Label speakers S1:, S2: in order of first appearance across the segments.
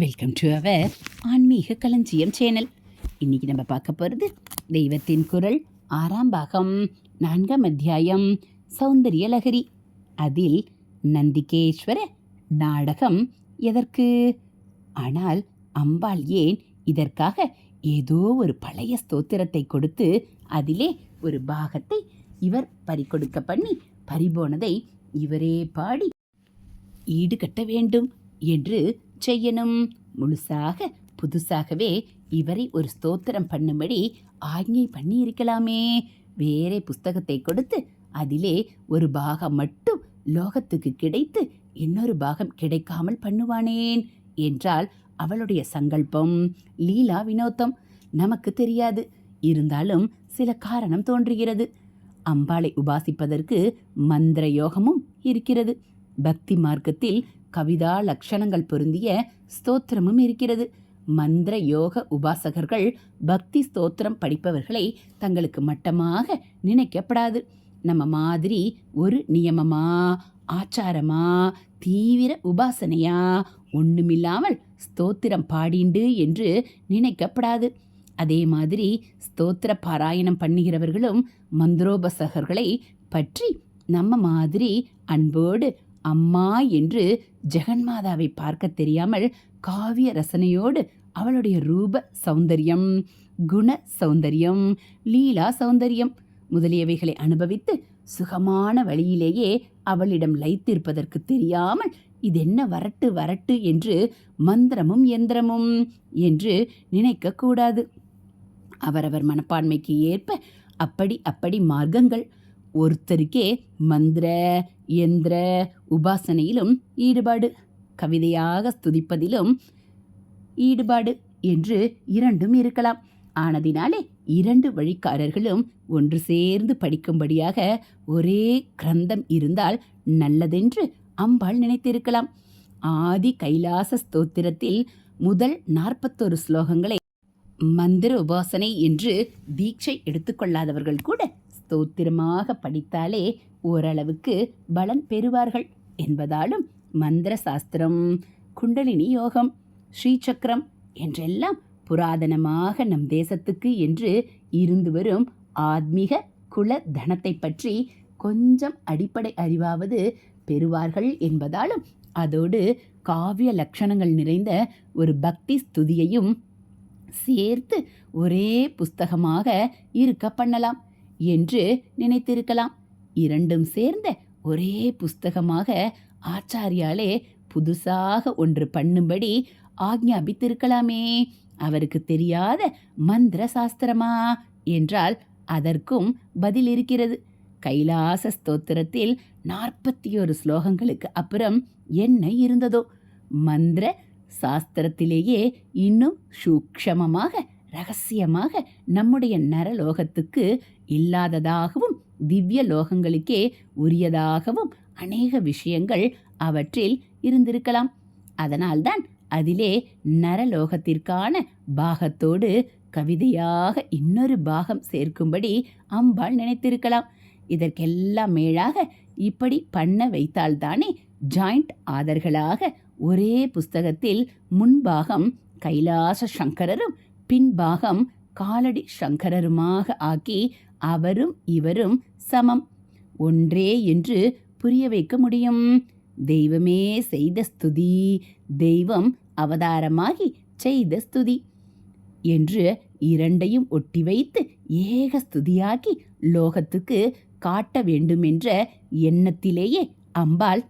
S1: Welcome to our ஆன்மீக களஞ்சியம் channel இன்னைக்கு நம்ம பார்க்க போகிறது தெய்வத்தின் குரல் ஆறாம் பாகம் நான்காம் அத்தியாயம் சௌந்தரிய லகரி அதில் நந்திகேஸ்வர நாடகம் எதற்கு? ஆனால் அம்பாள் ஏன் இதற்காக ஏதோ ஒரு பழைய ஸ்தோத்திரத்தை கொடுத்து அதிலே ஒரு பாகத்தை இவர் பறிகொடுக்க பண்ணி பறிபோனதை இவரே பாடி ஈடுகட்ட வேண்டும். என்று செய்யணும். முழுசாக புதுசாகவே இவரை ஒரு ஸ்தோத்திரம் பண்ணும்படி ஆజ్ఞை பண்ணி இருக்கலாமே வேறே புஸ்தகத்தை கொடுத்து அதிலே ஒரு பாகம் மட்டும் லோகத்துக்கு கிடைத்து இன்னொரு பாகம் கிடைக்காமல் பண்ணுவானேன் என்றால் அவளுடைய சங்கல்பம் லீலா வினோத்தம் நமக்கு தெரியாது. இருந்தாலும் சில காரணம் தோன்றுகிறது. அம்பாளை உபாசிப்பதற்கு மந்திர யோகமும் இருக்கிறது. பக்தி மார்க்கத்தில் கவிதா லட்சணங்கள் பொருந்திய ஸ்தோத்திரமும் இருக்கிறது. மந்திர யோக உபாசகர்கள் பக்தி ஸ்தோத்திரம் படிப்பவர்களை தங்களுக்கு மட்டமாக நினைக்கப்படாது. நம்ம மாதிரி ஒரு நியமமா ஆச்சாரமா தீவிர உபாசனையா ஒண்ணுமில்லாமல் ஸ்தோத்திரம் பாடிண்டு என்று நினைக்கப்படாது. அதே மாதிரி ஸ்தோத்திர பாராயணம் பண்ணுகிறவர்களும் மந்திரோபசகர்களை பற்றி நம்ம மாதிரி அன்போடு அம்மா என்று ஜெகன்மாதாவை பார்க்க தெரியாமல் காவிய ரசனையோடு அவளுடைய ரூப சௌந்தரியம் குண சௌந்தரியம் லீலா சௌந்தரியம் முதலியவைகளை அனுபவித்து சுகமான வழியிலேயே அவளிடம் லைத்திருப்பதற்கு தெரியாமல் இதென்ன வரட்டு வரட்டு என்று மந்திரமும் எந்திரமும் என்று நினைக்கக்கூடாது அவரவர் மனப்பான்மைக்கு ஏற்ப அப்படி அப்படி மார்க்கங்கள் ஒருத்தருக்கே மந்திர எந்திர உபாசனையிலும் ஈடுபாடு கவிதையாக ஸ்துதிப்பதிலும் ஈடுபாடு என்று இரண்டும் இருக்கலாம். ஆனதினாலே இரண்டு வழிக்காரர்களும் ஒன்று சேர்ந்து படிக்கும்படியாக ஒரே கிரந்தம் இருந்தால் நல்லதென்று அம்பாள் நினைத்திருக்கலாம். ஆதி கைலாச ஸ்தோத்திரத்தில் முதல் நாற்பத்தொரு ஸ்லோகங்களை மந்திர உபாசனை என்று தீட்சை எடுத்துக்கொள்ளாதவர்கள் கூட ஸ்தோத்திரமாக படித்தாலே ஓரளவுக்கு பலன் பெறுவார்கள் என்பதாலும் மந்திர சாஸ்திரம் குண்டலினி யோகம் ஸ்ரீசக்கரம் என்றெல்லாம் புராதனமாக நம் தேசத்துக்கு என்று இருந்து வரும் ஆத்மீக குல தனத்தை பற்றி கொஞ்சம் அடிப்படை அறிவாவது பெறுவார்கள் என்பதாலும் அதோடு காவிய லட்சணங்கள் நிறைந்த ஒரு பக்தி ஸ்துதியையும் சேர்த்து ஒரே புஸ்தகமாக இருக்க பண்ணலாம். என்று நினைத்திருக்கலாம். இரண்டும் சேர்ந்த ஒரே புஸ்தகமாக ஆச்சாரியாலே புதுசாக ஒன்று பண்ணும்படி ஆக்ஞாபித்திருக்கலாமே. அவருக்கு தெரியாத மந்திர சாஸ்திரமா என்றால் அதற்கும் பதில் இருக்கிறது கைலாச ஸ்தோத்திரத்தில் நாற்பத்தி ஒரு ஸ்லோகங்களுக்கு அப்புறம் என்ன இருந்ததோ? மந்திர சாஸ்திரத்திலேயே இன்னும் சூக்ஷமமாக ரகசியமாக நம்முடைய நரலோகத்துக்கு இல்லாததாகவும் திவ்ய லோகங்களுக்கே உரியதாகவும் அநேக விஷயங்கள் அவற்றில் இருந்திருக்கலாம். அதனால்தான் அதிலே நரலோகத்திற்கான பாகத்தோடு கவிதையாக இன்னொரு பாகம் சேர்க்கும்படி அம்பாள் நினைத்திருக்கலாம். இதற்கெல்லாம் மேலாக இப்படி பண்ண வைத்தால்தானே ஜாயிண்ட் ஆதர்களாக ஒரே புஸ்தகத்தில் முன்பாகம் கைலாச சங்கரரும் பின்பாகம் காலடி சங்கரருமாக ஆக்கி அவரும் இவரும் சமம். ஒன்றே என்று புரிய வைக்க முடியும். தெய்வமே செய்த ஸ்துதி தெய்வம் அவதாரமாகி செய்த ஸ்துதி என்று இரண்டையும் ஒட்டி வைத்து ஏக ஸ்துதியாக்கி லோகத்துக்கு காட்ட வேண்டுமென்ற எண்ணத்திலேயே அம்பாள்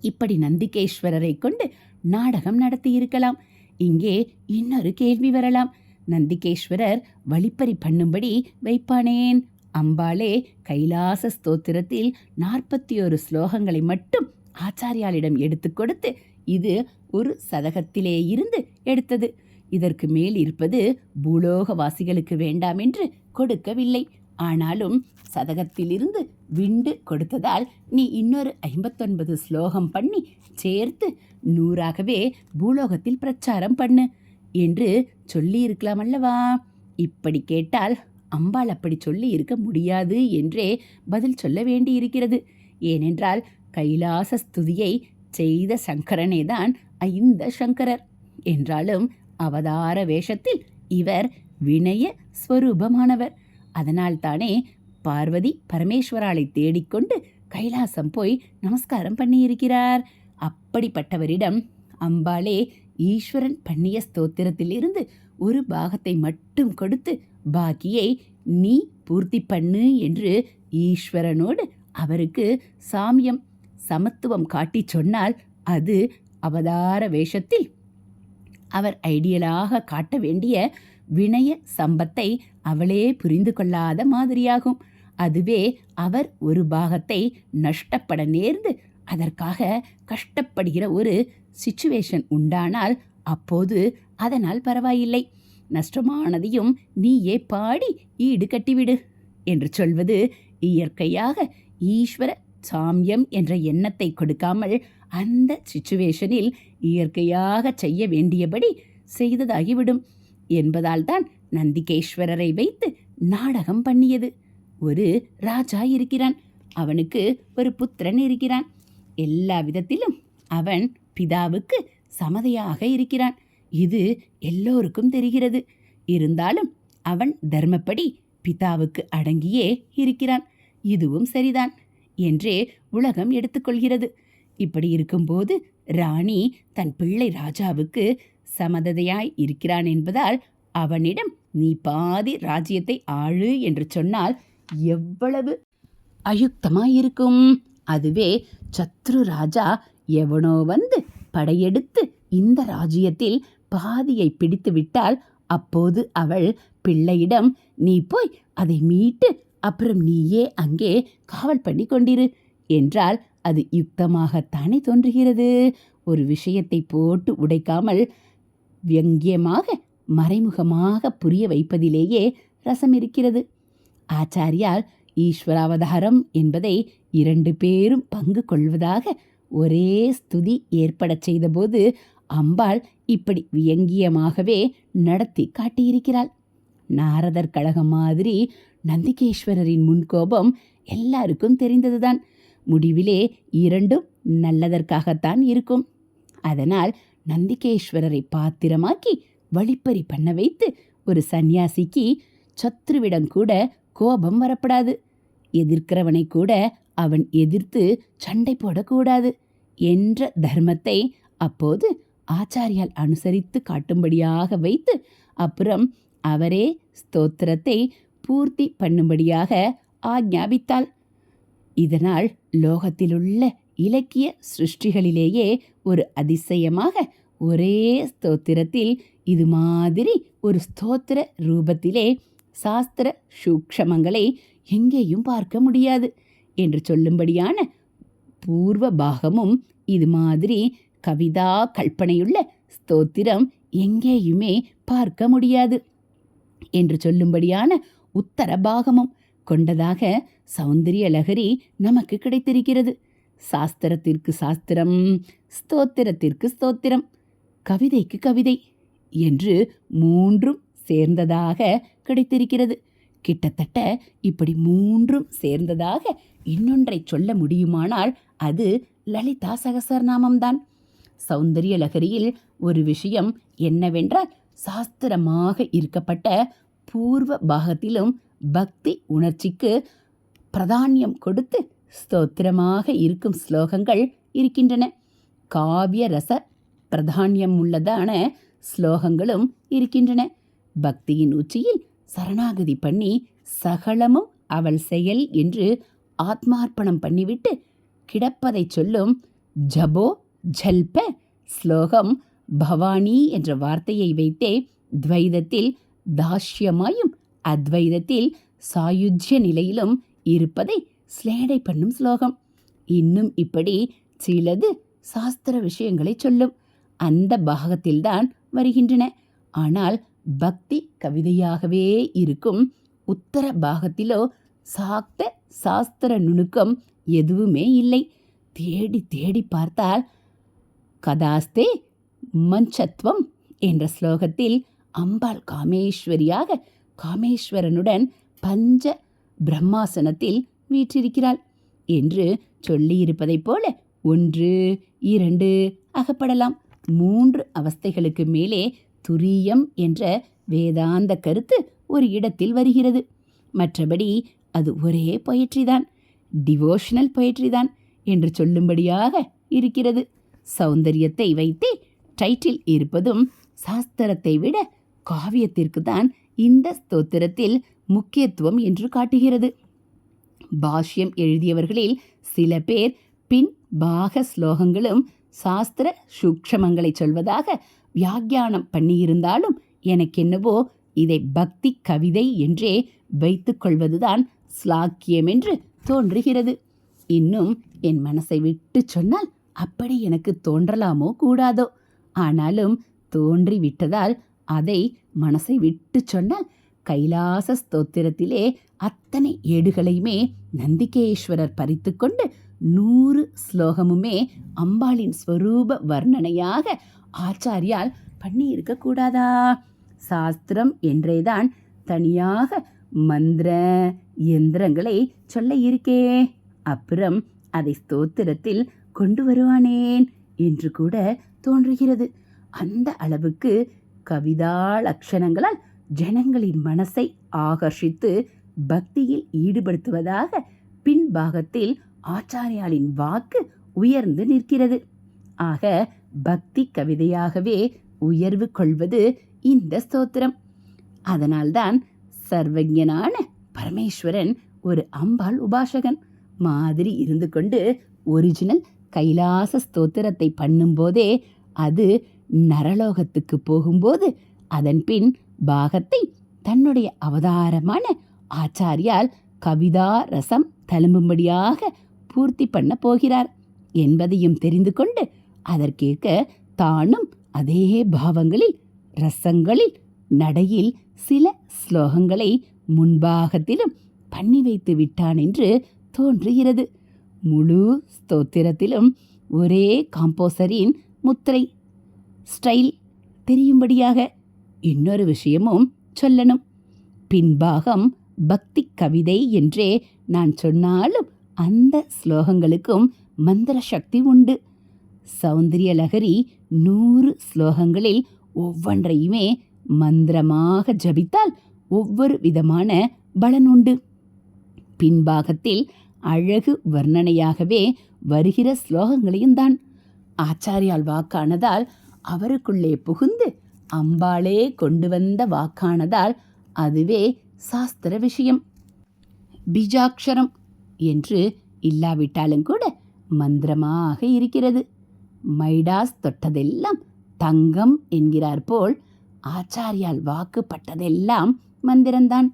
S1: இப்படி நந்திகேஸ்வரரை கொண்டு நாடகம் நடத்தியிருக்கலாம். இங்கே இன்னொரு கேள்வி வரலாம். நந்திகேஸ்வரர் வழிப்பறி பண்ணும்படி வைப்பானேன். அம்பாளே கைலாச ஸ்தோத்திரத்தில் நாற்பத்தி ஒரு ஸ்லோகங்களை மட்டும் ஆச்சாரியாளிடம் எடுத்து கொடுத்து இது ஒரு சதகத்திலே இருந்து எடுத்தது. இதற்கு மேல் இருப்பது பூலோகவாசிகளுக்கு வேண்டாம் என்று கொடுக்கவில்லை. ஆனாலும் சதகத்திலிருந்து விண்டு கொடுத்ததால் நீ இன்னொரு ஐம்பத்தொன்பது ஸ்லோகம் பண்ணி சேர்த்து நூறாகவே பூலோகத்தில் பிரச்சாரம் பண்ணு. என்று சொல்லியிருக்கலாம் அல்லவா இப்படி கேட்டால் அம்பாள் அப்படி சொல்லி இருக்க முடியாது என்றே பதில் சொல்ல வேண்டியிருக்கிறது. ஏனென்றால் கைலாச ஸ்துதியை செய்த சங்கரனே தான் ஐந்த சங்கரர். என்றாலும் அவதார வேஷத்தில் இவர் வினய ஸ்வரூபமானவர். அதனால்தானே பார்வதி பரமேஸ்வராளை தேடிக்கொண்டு கைலாசம் போய் நமஸ்காரம் பண்ணியிருக்கிறார். அப்படிப்பட்டவரிடம் அம்பாளே ஈஸ்வரன் பண்ணிய ஸ்தோத்திரத்திலிருந்து ஒரு பாகத்தை மட்டும் கொடுத்து பாக்கியை நீ பூர்த்தி பண்ணு என்று ஈஸ்வரனோடு அவருக்கு சாமியம் சமத்துவம் காட்டிச் சொன்னால் அது அவதார வேஷத்தில் அவர் ஐடியலாக காட்ட வேண்டிய வினய சம்பத்தை அவளே புரிந்து கொள்ளாத மாதிரியாகும். அதுவே அவர் ஒரு பாகத்தை நஷ்டப்பட நேர்ந்து அதற்காக கஷ்டப்படுகிற ஒரு சிச்சுவேஷன் உண்டானால் அப்போது அதனால் பரவாயில்லை. நஷ்டமானதையும் நீயே பாடி ஈடு கட்டிவிடு என்று சொல்வது இயற்கையாக ஈஸ்வர சாமியம் என்ற எண்ணத்தை கொடுக்காமல் அந்த சிச்சுவேஷனில் இயற்கையாக செய்ய வேண்டியபடி செய்ததாகிவிடும் என்பதால்தான் நந்திகேஸ்வரரை வைத்து நாடகம் பண்ணியது. ஒரு ராஜா இருக்கிறான். அவனுக்கு ஒரு புத்திரன் இருக்கிறான். எல்லா விதத்திலும் அவன் பிதாவுக்கு சமதையாக இருக்கிறான். இது எல்லோருக்கும் தெரிகிறது. இருந்தாலும் அவன் தர்மப்படி பிதாவுக்கு அடங்கியே இருக்கிறான். இதுவும் சரிதான் என்றே உலகம் எடுத்துக்கொள்கிறது. இப்படி இருக்கும்போது ராணி தன் பிள்ளை ராஜாவுக்கு சமததையாய் இருக்கிறான் என்பதால் அவனிடம் நீ பாதி ராஜ்யத்தை ஆளு என்று சொன்னால் எவ்வளவு அயுக்தமாயிருக்கும்? அதுவே சத்ரு ராஜா எவனோ வந்து படையெடுத்து இந்த ராஜ்யத்தில் பாதியை பிடித்து விட்டால் அப்போது அவள் பிள்ளையிடம் நீ போய் அதை மீட்டு அப்புறம் நீயே அங்கே காவல் பண்ணி கொண்டிரு என்றால் அது யுக்தமாகத்தானே தோன்றுகிறது. ஒரு விஷயத்தை போட்டு உடைக்காமல் வியங்கியமாக மறைமுகமாக புரிய வைப்பதிலேயே ரசம் இருக்கிறது. ஆச்சாரியால் ஈஸ்வராவதாரம் என்பதை இரண்டு பேரும் பங்கு கொள்வதாக ஒரே ஸ்துதி ஏற்படச் செய்தபோது அம்பாள் இப்படி வியங்கியமாகவே நடத்தி காட்டியிருக்கிறாள். நாரதர் கழகம் மாதிரி நந்திகேஸ்வரரின் முன்கோபம் எல்லாருக்கும் தெரிந்ததுதான். முடிவிலே இரண்டும் நல்லதற்காகத்தான் இருக்கும். அதனால் நந்திகேஸ்வரரை பாத்திரமாக்கி வழிப்பறி பண்ண வைத்து ஒரு சந்நியாசிக்கு சத்ருவிடம் கூட கோபம் வரப்படாது. எதிர்க்கிறவனை கூட அவன் எதிர்த்து சண்டை போடக்கூடாது என்ற தர்மத்தை அப்போது ஆச்சாரியால் அனுசரித்து காட்டும்படியாக வைத்து அப்புறம் அவரே ஸ்தோத்திரத்தை பூர்த்தி பண்ணும்படியாக ஆக்ஞாபித்தாள் இதனால் லோகத்திலுள்ள இலக்கிய சிருஷ்டிகளிலேயே ஒரு அதிசயமாக ஒரே ஸ்தோத்திரத்தில் இது மாதிரி ஒரு ஸ்தோத்திர ரூபத்திலே சாஸ்திர சூக்ஷமங்களை எங்கேயும் பார்க்க முடியாது. என்று சொல்லும்படியான பூர்வ பாகமும் இது மாதிரி கவிதா கல்பனையுள்ள ஸ்தோத்திரம் எங்கேயுமே பார்க்க முடியாது என்று சொல்லும்படியான உத்தர பாகமும் கொண்டதாக சௌந்தரிய லகரி நமக்கு கிடைத்திருக்கிறது. சாஸ்திரத்திற்கு சாஸ்திரம் ஸ்தோத்திரத்திற்கு ஸ்தோத்திரம் கவிதைக்கு கவிதை என்று மூன்றும் சேர்ந்ததாக கிடைத்திருக்கிறது. கிட்டத்தட்ட இப்படி மூன்றும் சேர்ந்ததாக இன்னொன்றை சொல்ல முடியுமானால் அது லலிதா சகசரநாமம்தான் சௌந்தரிய லகரியில் ஒரு விஷயம் என்னவென்றால் சாஸ்திரமாக இருக்கப்பட்ட பூர்வ பாகத்திலும் பக்தி உணர்ச்சிக்கு பிரதானியம் கொடுத்து ஸ்தோத்திரமாக இருக்கும் ஸ்லோகங்கள் இருக்கின்றன. காவிய ரச பிரதானியம் உள்ளதான ஸ்லோகங்களும் இருக்கின்றன. பக்தியின் உச்சியில் சரணாகதி பண்ணி சகலமும் அவள் செயல் என்று ஆத்மார்ப்பணம் பண்ணிவிட்டு கிடப்பதைச் சொல்லும் ஜபோ ஜல்ப ஸ்லோகம் பவானி என்ற வார்த்தையை வைத்தே துவைதத்தில் தாஷ்யமாயும் அத்வைதத்தில் சாயுஜ்ய நிலையிலும் இருப்பதை ஸ்லேடை பண்ணும் ஸ்லோகம். இன்னும் இப்படி சிலது சாஸ்திர விஷயங்களை சொல்லும். அந்த பாகத்தில்தான் வருகின்றன. ஆனால் பக்தி கவிதையாகவே இருக்கும். உத்தர பாகத்திலோ சாக்த சாஸ்திர நுணுக்கம் எதுவுமே இல்லை. தேடி தேடி பார்த்தால் கதாஸ்தே மஞ்சத்வம் என்ற ஸ்லோகத்தில் அம்பாள் காமேஸ்வரியாக காமேஸ்வரனுடன் பஞ்ச பிரம்மாசனத்தில் வீற்றிருக்கிறாள் என்று சொல்லியிருப்பதைப் போல ஒன்று இரண்டு அகப்படலாம். மூன்று அவஸ்தைகளுக்கு மேலே துரியம் என்ற வேதாந்த கருத்து ஒரு இடத்தில் வருகிறது. மற்றபடி அது ஒரே பயிற்றிதான் தான் டிவோஷனல் பொயட்ரி தான் என்று சொல்லும்படியாக இருக்கிறது. சௌந்தரியத்தை வைத்தே டைட்டில் இருப்பதும் சாஸ்திரத்தை விட காவியத்திற்கு தான் இந்த ஸ்தோத்திரத்தில் முக்கியத்துவம் என்று காட்டுகிறது. பாஷ்யம் எழுதியவர்களில் சில பேர் பின் பாக ஸ்லோகங்களும் சாஸ்திர சூக்ஷமங்களை சொல்வதாக வியாக்கியானம் பண்ணியிருந்தாலும் எனக்கென்னவோ இதை பக்தி கவிதை என்றே வைத்துக்கொள்வதுதான் ஸ்லாக்கியம் என்று தோன்றுகிறது. இன்னும் என் மனசை விட்டு சொன்னால் அப்படி எனக்கு தோன்றலாமோ கூடாதோ? ஆனாலும் தோன்றி விட்டதால் அதை மனசை விட்டு சொன்னால் கைலாச ஸ்தோத்திரத்திலே அத்தனை ஏடுகளையுமே நந்திகேஸ்வரர் பறித்து கொண்டு நூறு ஸ்லோகமுமே அம்பாளின் ஸ்வரூப வர்ணனையாக ஆச்சாரியால் பண்ணியிருக்க கூடாதா சாஸ்திரம் என்றேதான் தனியாக மந்திர எந்திரங்களை சொல்ல இருக்கே. அப்புறம் அதை ஸ்தோத்திரத்தில் கொண்டு வருவானேன் என்று கூட தோன்றுகிறது. அந்த அளவுக்கு கவிதா லட்சணங்களால் ஜனங்களின் மனசை ஆகர்ஷித்து பக்தியில் ஈடுபடுத்துவதாக பின்பாகத்தில் ஆச்சாரியாளின் வாக்கு உயர்ந்து நிற்கிறது. ஆக பக்தி கவிதையாகவே உயர்வு கொள்வது இந்த ஸ்தோத்திரம். அதனால்தான் சர்வஜனான பரமேஸ்வரன் ஒரு அம்பாள் உபாசகன். மாதிரி இருந்து கொண்டு ஒரிஜினல் கைலாச ஸ்தோத்திரத்தை பண்ணும்போதே அது நரலோகத்துக்கு போகும்போது அதன் பின் பாகத்தை தன்னுடைய அவதாரமான ஆச்சாரியால் கவிதா ரசம் தழும்பும்படியாக பூர்த்தி பண்ண போகிறார் என்பதையும் தெரிந்து கொண்டு அதற்கேற்க தானும் அதே பாவங்களில் ரசங்களில் நடையில் சில ஸ்லோகங்களை முன்பாகத்திலும் பண்ணி வைத்து விட்டான் என்று தோன்றுகிறது. முழு ஸ்தோத்திரத்திலும் ஒரே காம்போசரின் முத்திரை. ஸ்டைல் தெரியும்படியாக இன்னொரு விஷயமும் சொல்லணும். பின்பாகம் பக்தி கவிதை என்றே நான் சொன்னாலும் அந்த ஸ்லோகங்களுக்கும் மந்திர சக்தி உண்டு. சௌந்தரிய லகரி நூறு ஸ்லோகங்களில் ஒவ்வொன்றையுமே மந்திரமாக ஜபித்தால் ஒவ்வொரு விதமான பலன் உண்டு. பின்பாகத்தில் அழகு வர்ணனையாகவே வருகிற ஸ்லோகங்களையும் தான். ஆச்சாரியால் வாக்கானதால் அவருக்குள்ளே புகுந்து அம்பாளே கொண்டு வந்த வாக்கானதால் அதுவே சாஸ்திர விஷயம். பீஜாட்சரம் என்று இல்லாவிட்டாலும் கூட மந்திரமாக இருக்கிறது. மைடாஸ் தொட்டதெல்லாம் தங்கம் என்கிறார் போல் ஆச்சாரியால் வாக்குப்பட்டதெல்லாம் மந்திரம்தான்.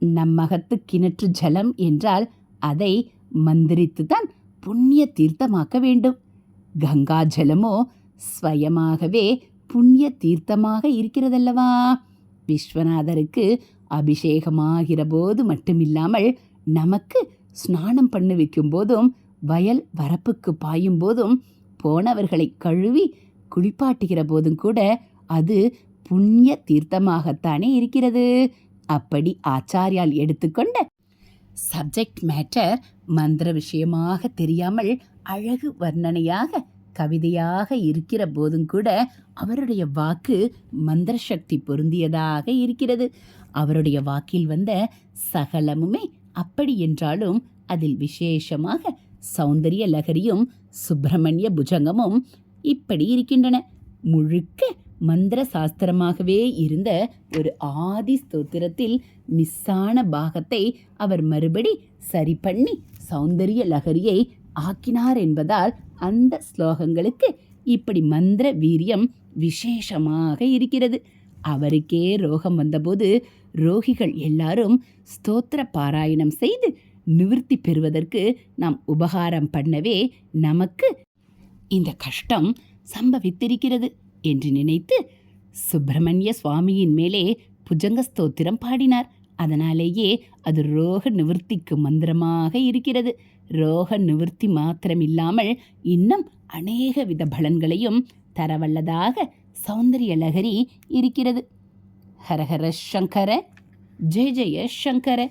S1: நம்மகத்து கிணற்று ஜலம் என்றால் அதை மந்திரித்துதான் புண்ணிய தீர்த்தமாக்க வேண்டும். கங்கா ஜலமோ ஸ்வயமாகவே புண்ணிய தீர்த்தமாக இருக்கிறதல்லவா? விஸ்வநாதருக்கு அபிஷேகமாகிற போது மட்டுமில்லாமல் நமக்கு ஸ்நானம் பண்ணி வைக்கும் போதும் வயல் வரப்புக்கு பாயும் போதும் போனவர்களை கழுவி குளிப்பாட்டுகிற போதும் கூட அது புண்ணிய தீர்த்தமாகத்தானே இருக்கிறது. அப்படி ஆச்சாரியால் எடுத்துக்கொண்ட சப்ஜெக்ட் மேட்டர் மந்திர விஷயமாக தெரியாமல் அழகு வர்ணனையாக கவிதையாக இருக்கிற போதும் கூட அவருடைய வாக்கு மந்திர சக்தி பொருந்தியதாக இருக்கிறது. அவருடைய வாக்கில் வந்த சகலமுமே அப்படி என்றாலும் அதில் விசேஷமாக சௌந்தரிய லகரியும் சுப்பிரமணிய புஜங்கமும் இப்படி இருக்கின்றன. முழுக்க மந்திர சாஸ்திரமாகவே இருந்த ஒரு ஆதி ஸ்தோத்திரத்தில் மிஸ்ஸான பாகத்தை அவர் மறுபடி சரி பண்ணி சௌந்தரிய லகரியை ஆக்கினார் என்பதால் அந்த ஸ்லோகங்களுக்கு இப்படி மந்திர வீரியம் விசேஷமாக இருக்கிறது. அவருக்கே ரோகம் வந்தபோது ரோகிகள் எல்லாரும் ஸ்தோத்திர பாராயணம் செய்து நிவிற்த்தி பெறுவதற்கு நாம் உபகாரம் பண்ணவே நமக்கு இந்த கஷ்டம் சம்பவித்திருக்கிறது என்று நினைத்து சுப்பிரமணிய சுவாமியின் மேலே புஜங்க ஸ்தோத்திரம் பாடினார். அதனாலேயே அது ரோக நிவர்த்திக்கு மந்திரமாக இருக்கிறது. ரோக நிவர்த்தி மாத்திரமில்லாமல் இன்னும் அநேக வித பலன்களையும் தரவல்லதாக சௌந்தரிய லகரி இருக்கிறது. ஹரஹர சங்கர ஜெய ஜெய சங்கர.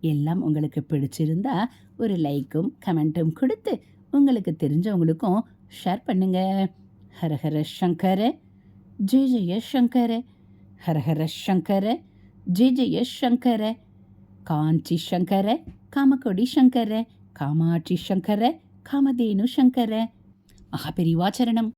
S1: எல்லாம் உங்களுக்கு பிடிச்சிருந்தா ஒரு லைக்கும் கமெண்ட்டும் கொடுத்து உங்களுக்கு தெரிஞ்சவங்களுக்கும் ஷேர் பண்ணுங்க. ஹரஹர சங்கர ஜெய ஜெய சங்கர ஹரஹர சங்கர ஜெய ஜெய சங்கர காஞ்சி சங்கர காமக்கொடி சங்கர காமாட்சி சங்கர காமதேனு சங்கர. மகாபெரிவாச்சரணம்